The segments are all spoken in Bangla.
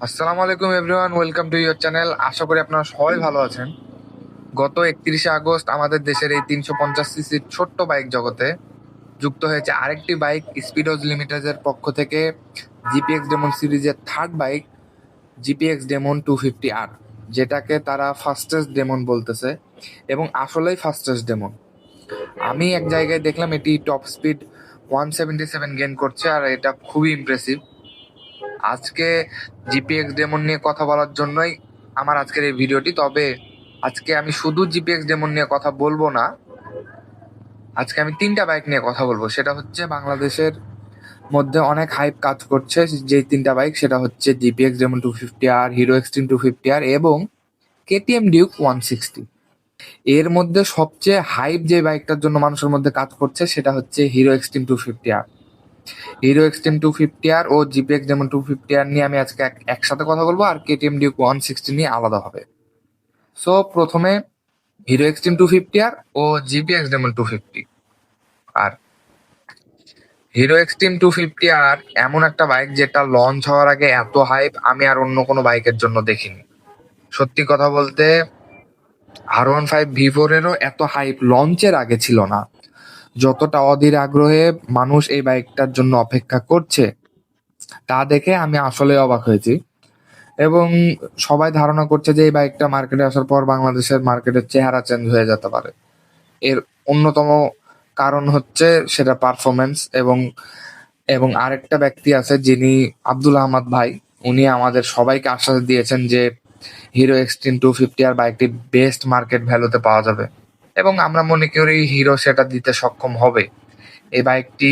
আসসালামু আলাইকুম everyone, welcome to your channel. আশা করি আপনারা সবাই ভালো আছেন। গত একত্রিশে আগস্ট আমাদের দেশের এই তিনশো পঞ্চাশ সিসির ছোট্ট বাইক জগতে যুক্ত হয়েছে আরেকটি বাইক স্পিডোজ লিমিটেডের পক্ষ থেকে GPX Demon series third bike GPX Demon two fifty R যেটাকে তারা ফাস্টেস্ট ডেমন বলতেছে এবং আসলেই ফাস্টেস্ট ডেমন আমি এক জায়গায় দেখলাম এটি top speed one seventy seven gain করছে আর এটা খুবই ইমপ্রেসিভ আজকে জিপিএক্স ডেমন নিয়ে কথা বলার জন্যই আমার আজকের এই ভিডিওটি। তবে আজকে আমি শুধু জিপিএক্স ডেমন নিয়ে কথা বলব না, আজকে আমি তিনটা বাইক নিয়ে কথা বলব। সেটা হচ্ছে বাংলাদেশের মধ্যে অনেক হাইপ কাজ করছে যে তিনটা বাইক সেটা হচ্ছে GPX Demon two fifty R Hero Xtreme two fifty R এবং কেটিএম ডিউক ওয়ান সিক্সটি এর মধ্যে সবচেয়ে হাইপ যে বাইকটার জন্য মানুষের মধ্যে কাজ করছে, সেটা হচ্ছে Hero Xtreme two fifty R Hero Xtreme two fifty R ও GPX Demon two fifty R নিয়ে আমি আজকে এক- একসাথে কথা বলব আর কেটিএম ডিউক ওয়ান সিক্সটি নিয়ে আলাদা হবে। সো প্রথমে Hero Xtreme two fifty R ও GPX Demon two fifty R Hero Xtreme two fifty R এমন একটা বাইক যেটা লঞ্চ হওয়ার আগে এত হাইপ আমি আর অন্য কোনো বাইকের জন্য দেখিনি। সত্যি কথা বলতে R one five V four এরও এত হাইপ লঞ্চের আগে ছিল না। যতটা অধীর আগ্রহে মানুষ এই বাইকটার জন্য অপেক্ষা করছে, তা দেখে আমি আসলে অবাক হয়েছি। এবং সবাই ধারণা করছে যে এই বাইকটা মার্কেটে আসার পর বাংলাদেশের মার্কেটের চেহারা চেঞ্জ হয়ে যেতে পারে। এর অন্যতম কারণ হচ্ছে সেটা পারফরমেন্স এবং এবং আরেকটা ব্যক্তি আছে যিনি আব্দুল আহমদ ভাই। উনি আমাদের সবাইকে আশ্বাস দিয়েছেন যে Hero Xtreme two fifty R বাইকটি বেস্ট মার্কেট ভ্যালুতে পাওয়া যাবে। এবং আমরা মনে করি হিরো সেটা দিতে সক্ষম হবে। এই বাইকটি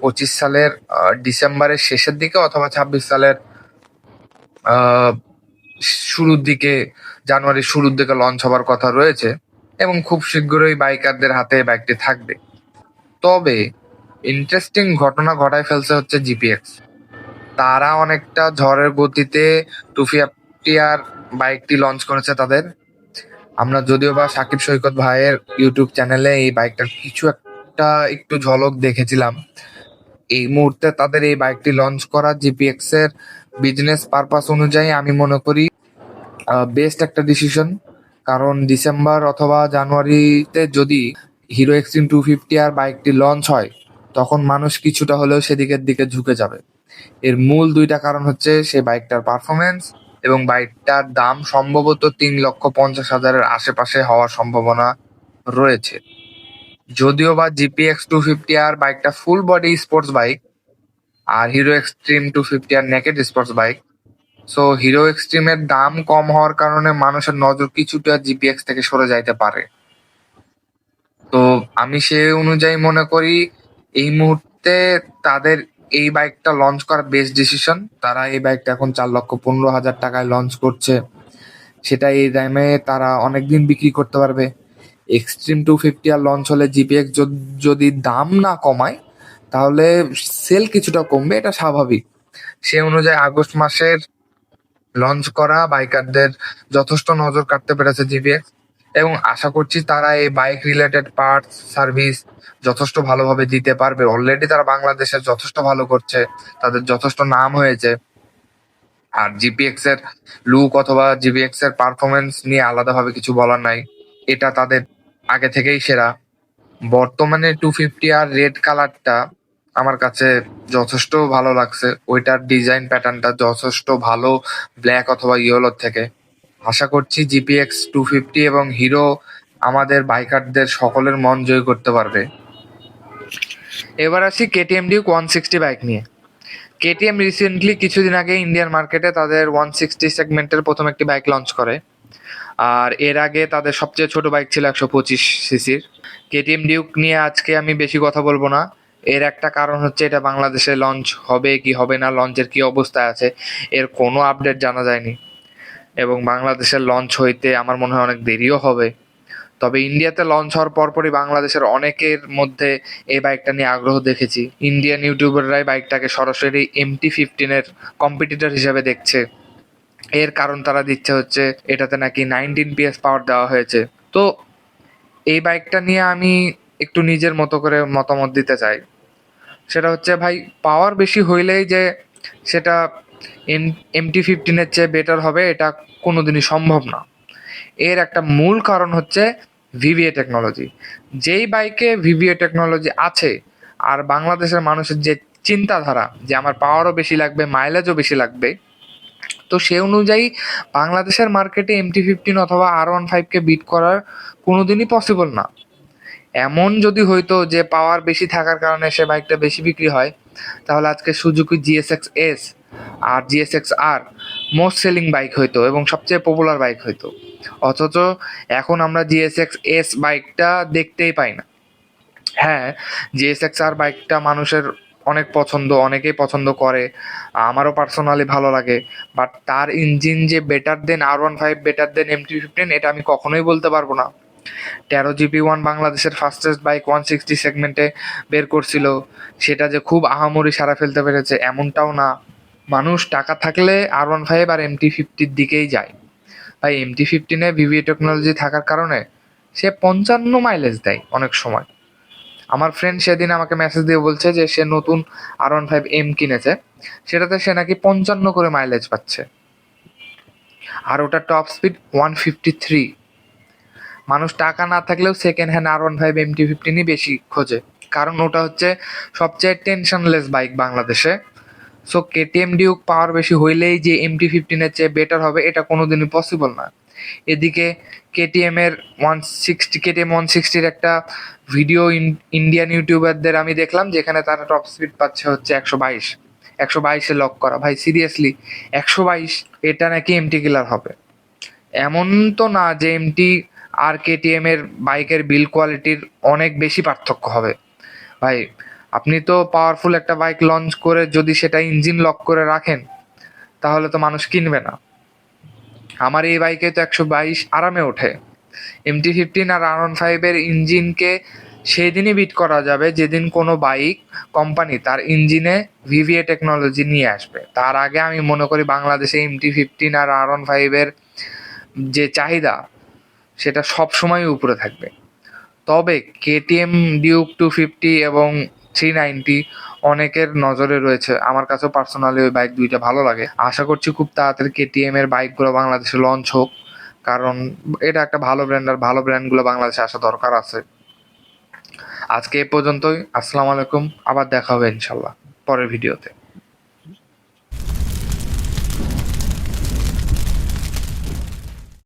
পঁচিশ সালের ডিসেম্বরের শেষের দিকে অথবা ছাব্বিশ সালের শুরুর দিকে, জানুয়ারির শুরুর দিকে লঞ্চ হবার কথা রয়েছে এবং খুব শীঘ্রই বাইকারদের হাতে বাইকটি থাকবে। তবে ইন্টারেস্টিং ঘটনা ঘটায় ফেলছে হচ্ছে জিপিএক্স তারা অনেকটা ঝড়ের গতিতে টু ফিফটি আর বাইকটি লঞ্চ করেছে তাদের আমরা যদিও বা সাকিব সৈকত ভাইয়ের ইউটিউব চ্যানেলে এই বাইকটার কিছু একটা একটু ঝলক দেখেছিলাম। এই মুহূর্তে তাদের এই বাইকটি লঞ্চ করা জিপিএক্স এর বিজনেস পারপাস অনুযায়ী আমি মনে করি বেস্ট একটা ডিসিশন কারণ ডিসেম্বর অথবা জানুয়ারিতে যদি Hero Xtreme two fifty R বাইকটি লঞ্চ হয়, তখন মানুষ কিছুটা হলেও সেদিকের দিকে ঝুঁকে যাবে। এর মূল দুইটা কারণ হচ্ছে সেই বাইকটার পারফরমেন্স এবং বাইকটার দাম সম্ভবত তিন লক্ষ পঞ্চাশ হাজারের আশেপাশে হওয়ার সম্ভাবনা রয়েছে। যদিও বা জিপিএক্স টু ফিফটি আর বাইকটা ফুল বডি স্পোর্টস বাইক আর Hero Xtreme two fifty R naked sports bike so Hero এক্সট্রিমের দাম কম হওয়ার কারণে মানুষের নজর কিছুটা জিপিএক্স থেকে সরে যাইতে পারে। তো আমি সে অনুযায়ী মনে করি, এই মুহূর্তে তাদের এই বাইকটা লঞ্চ করা বেস্ট ডিসিশন তারা এই বাইকটা এখন চার লক্ষ পনেরো হাজার টাকায় লঞ্চ করছে। সেটা এই দামে তারা অনেকদিন বিক্রি করতে পারবে। এক্সট্রিম টু ফিফটি আর লঞ্চ হলে জিপিএক্স যদি দাম না কমায়, তাহলে সেল কিছুটা কমবে, এটা স্বাভাবিক। সে অনুযায়ী আগস্ট মাসের লঞ্চ করা বাইকারদের যথেষ্ট নজর কাটতে পেরেছে জিপিএক্স এবং আশা করছি তারা এই বাইক রিলেটেড পার্টস সার্ভিস যথেষ্ট ভালোভাবে দিতে পারবে। অলরেডি তারা বাংলাদেশে যথেষ্ট ভালো করছে, তাদের যথেষ্ট নাম হয়েছে। আর জিপিএক্স এর লুক অথবা জিপিএক্স এর পারফরমেন্স নিয়ে আলাদাভাবে কিছু বলার নাই। এটা তাদের আগে থেকেই সেরা। বর্তমানে টু ফিফটি আর রেড কালারটা আমার কাছে যথেষ্ট ভালো লাগছে। ওইটার ডিজাইন প্যাটার্নটা যথেষ্ট ভালো ব্ল্যাক অথবা ইয়েলোর থেকে। আশা করছি জিপিএক্স টু ফিফটি এবং হিরো আমাদের বাইকারদের সকলের মন জয় করতে পারবে। এবার আসি KTM Duke one sixty bike নিয়ে। কেটিএম রিসেন্টলি কিছুদিন আগে ইন্ডিয়ান মার্কেটে তাদের ওয়ান সিক্সটি সেগমেন্টের প্রথম একটি বাইক লঞ্চ করে। আর এর আগে তাদের সবচেয়ে ছোট বাইক ছিল একশো পঁচিশ সিসির কেটিএম ডিউক নিয়ে আজকে আমি বেশি কথা বলব না। এর একটা কারণ হচ্ছে এটা বাংলাদেশে লঞ্চ হবে কি হবে না লঞ্চের কি অবস্থায় আছে, এর কোনো আপডেট জানা যায়নি। এবং বাংলাদেশের লঞ্চ হইতে আমার মনে হয় অনেক দেরিও হবে। তবে ইন্ডিয়াতে লঞ্চ হওয়ার পরপরই বাংলাদেশের অনেকের মধ্যে এই বাইকটা নিয়ে আগ্রহ দেখেছি। ইন্ডিয়ান ইউটিউবাররাই বাইকটাকে সরাসরি এমটি ফিফটিনের কম্পিটিটর হিসেবে দেখছে। এর কারণ তারা দিচ্ছে হচ্ছে, এটাতে নাকি নাইনটিন পিএস পাওয়ার দেওয়া হয়েছে। তো এই বাইকটা নিয়ে আমি একটু নিজের মতো করে মতামত দিতে চাই। সেটা হচ্ছে ভাই পাওয়ার বেশি হইলেই যে সেটা এমটি ফিফটিনের চেয়ে বেটার হবে, এটা কোনোদিনই সম্ভব না। এর একটা মূল কারণ হচ্ছে ভিভিএ টেকনোলজি যেই বাইকে ভিভিএ টেকনোলজি আছে, আর বাংলাদেশের মানুষের যে চিন্তাধারা, যে আমার পাওয়ারও বেশি লাগবে মাইলেজও বেশি লাগবে, তো সে অনুযায়ী বাংলাদেশের মার্কেটে এমটি ফিফটিন অথবা আর ওয়ান ফাইভকে বিট করার কোনোদিনই পসিবল না। এমন যদি হইতো যে পাওয়ার বেশি থাকার কারণে সে বাইকটা বেশি বিক্রি হয়, তাহলে আজকে সুজুকি জিএসএক্স এস আর GSX R most selling bike হইতো এবং সবচেয়ে পপুলার বাইক হইতো। অথচ এখন আমরা জিএসএক্স এস বাইকটা দেখতেই পাই না। হ্যাঁ জিএসএক্স আর বাইকটা মানুষের অনেক পছন্দ, অনেকেই পছন্দ করে, আমারও পার্সোনালি ভালো লাগে। বাট তার ইঞ্জিন যে better than R one five better than M T fifteen এটা আমি কখনোই বলতে পারব না। তেরো জিবি ওয়ান বাংলাদেশের ফাস্টেস্ট বাইক ওয়ান সিক্সটি সেগমেন্টে বের করছিল। সেটা যে খুব আহামরি সারা ফেলতে পেরেছে, এমনটাও না। মানুষ টাকা থাকলে আর ওয়ান ফাইভ আর এমটি ফিফটির দিকেই যায়। তাই এমটি ফিফটিনে ভিভিএ টেকনোলজি থাকার কারণে সে পঞ্চান্ন মাইলেজ দেয় অনেক সময়। আমার ফ্রেন্ড সেদিন আমাকে মেসেজ দিয়ে বলছে যে সে নতুন আর ওয়ান ফাইভ এম কিনেছে। সেটাতে সে নাকি পঞ্চান্ন করে মাইলেজ পাচ্ছে। আর ওটা top speed one fifty three মানুষ টাকা না থাকলেও second hand R one five MT ফিফটিনই বেশি খোঁজে। কারণ ওটা হচ্ছে সবচেয়ে টেনশনলেস বাইক বাংলাদেশে। সো কেটিএম ডিউক পাওয়ার বেশি হইলেই যে এমটি ফিফটিনের চেয়ে বেটার হবে, এটা কোনোদিনই পসিবল না। এদিকে কেটিএম এর ওয়ান সিক্সটি কেটিএম ওয়ান সিক্সটির একটা ভিডিও ইন্ডিয়ান ইউটিউবারদের আমি দেখলাম, যেখানে তারা টপ স্পিড পাচ্ছে হচ্ছে একশো বাইশ। একশো বাইশে লক করা। ভাই সিরিয়াসলি একশো বাইশ, এটা নাকি এমটি কিলার হবে। এমন তো না যে এমটি আর কেটিএম এর বাইকের বিল কোয়ালিটির অনেক বেশি পার্থক্য হবে। ভাই আপনি তো পাওয়ারফুল একটা বাইক লঞ্চ করে যদি সেটা ইঞ্জিন লক করে রাখেন, তাহলে তো মানুষ কিনবে না। আমার এই বাইকে তো একশো বাইশ আরামে ওঠে। এমটি ফিফটিন আর আর ওয়ান ফাইভের ইঞ্জিনকে সেই দিনই বিট করা যাবে যেদিন কোনো বাইক কোম্পানি তার ইঞ্জিনে ভিভিএ টেকনোলজি নিয়ে আসবে। তার আগে আমি মনে করি বাংলাদেশে এমটি ফিফটিন আর আর ওয়ান ফাইভের যে চাহিদা, সেটা সব সময় উপরে থাকবে। তবে কেটিএম ডিউক টু ফিফটি এবং থ্রি নাইনটি অনেকের নজরে রয়েছে। আমার কাছেও পার্সোনালি ওই বাইক দুইটা ভালো লাগে। আশা করছি খুব তাড়াতাড়ি কেটিএম এর বাইকগুলো বাংলাদেশে লঞ্চ হোক। কারণ এটা একটা ভালো ব্র্যান্ড আর ভালো ব্র্যান্ডগুলো বাংলাদেশে আসা দরকার আছে। আজকে এ পর্যন্তই। আসসালামু আলাইকুম। আবার দেখা হবে ইনশাল্লাহ পরের ভিডিওতে